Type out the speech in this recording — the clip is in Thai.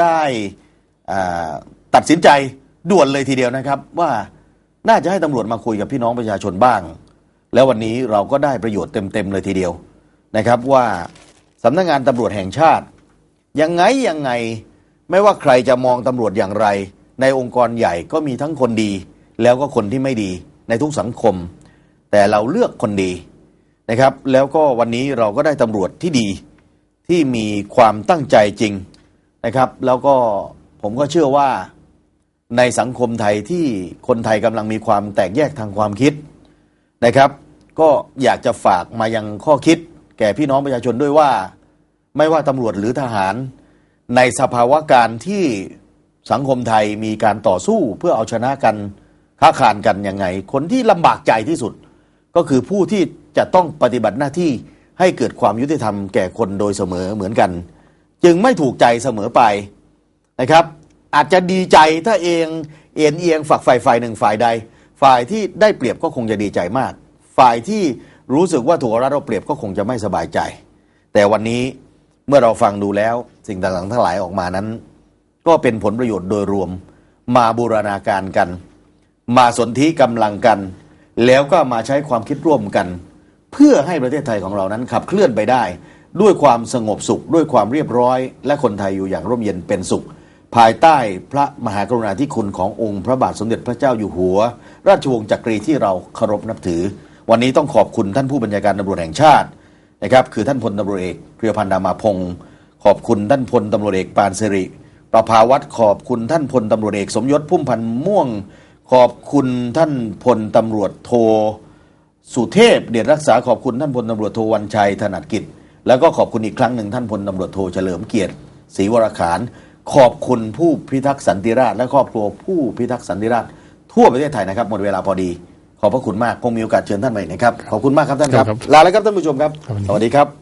ได้ตัดสินใจด่วนเลยทีเดียวนะครับ ว่าน่าจะให้ตำรวจมาคุยกับพี่น้องประชาชนบ้าง แล้ววันนี้เราก็ได้ประโยชน์เต็มๆเลยทีเดียวนะครับ ว่าสำนักงานตำรวจแห่งชาติ ยังไงยังไงไม่ว่าใครจะมองตำรวจอย่างไร ในองค์กรใหญ่ก็มีทั้งคนดี แล้วก็คนที่ไม่ดีในทุกสังคม แต่เราเลือกคนดีนะครับ แล้วก็วันนี้เราก็ได้ตำรวจที่ดีที่มีความตั้งใจจริง นะครับ แล้วก็ผมก็เชื่อว่าในสังคมไทยที่คนไทยกำลังมีความแตกแยกทางความคิดนะครับ ก็อยากจะฝากมายังข้อคิด แก่พี่น้องประชาชนด้วยว่า ไม่ว่าตำรวจหรือทหาร ในสภาวะการที่สังคมไทยมีการต่อสู้เพื่อเอาชนะกันค้าขานกันยังไง คนที่ลำบากใจที่สุด ก็คือผู้ที่จะต้องปฏิบัติหน้าที่ให้เกิดความยุติธรรมแก่คนโดยเสมอเหมือนกัน จึงไม่ถูกใจเสมอไปนะครับ อาจจะดีใจถ้าเองเอ็นเอียงฝักฝ่ายฝ่ายหนึ่งฝ่ายใด ฝ่ายที่ได้เปรียบก็คงจะดีใจมาก ฝ่ายที่รู้สึกว่าถูกรัฐเอาเปรียบก็คงจะไม่สบายใจ แต่วันนี้เมื่อเราฟังดูแล้วสิ่งต่างๆทั้งหลายออกมานั้น ก็เป็นผลประโยชน์โดยรวม มาบูรณาการกัน มาสนธิกำลังกัน แล้วก็มาใช้ความคิดร่วมกัน เพื่อให้ประเทศไทยของเรานั้นขับเคลื่อนไปได้ ด้วยความสงบสุข ด้วยความเรียบร้อย และคนไทยอยู่อย่างร่มเย็นเป็นสุข ภายใต้พระมหากรุณาธิคุณขององค์พระบาทสมเด็จพระเจ้าอยู่หัว ราชวงศ์จักรีที่เราเคารพนับถือ วันนี้ต้องขอบคุณท่านผู้บัญชาการตำรวจแห่งชาตินะครับคือท่านพลตำรวจเอกเพรียพันธ์ดามาพงศ์ขอบคุณท่านพลตำรวจเอกปานสิริประภาวัตรขอบคุณท่านพลตำรวจเอกสมยศพุ่มพันธ์ม่วง ขอบคุณท่านพลตำรวจโทสุเทพ เดชรักษาขอบคุณท่านพลตำรวจโทวันชัย ถนัดกิจ แล้วก็ขอบคุณอีกครั้งหนึ่งท่านพลตำรวจโทเฉลิมเกียรติศรีวรขานขอบคุณผู้พิทักษ์สันติราษฎร์และครอบครัวผู้พิทักษ์สันติราษฎร์ทั่วประเทศไทยนะครับหมดเวลาพอดี ขอบพระคุณมากคงมีโอกาสเชิญท่านใหม่นะครับขอบคุณมากครับท่านครับครับลาแล้วครับท่านผู้ชมครับครับสวัสดีครับ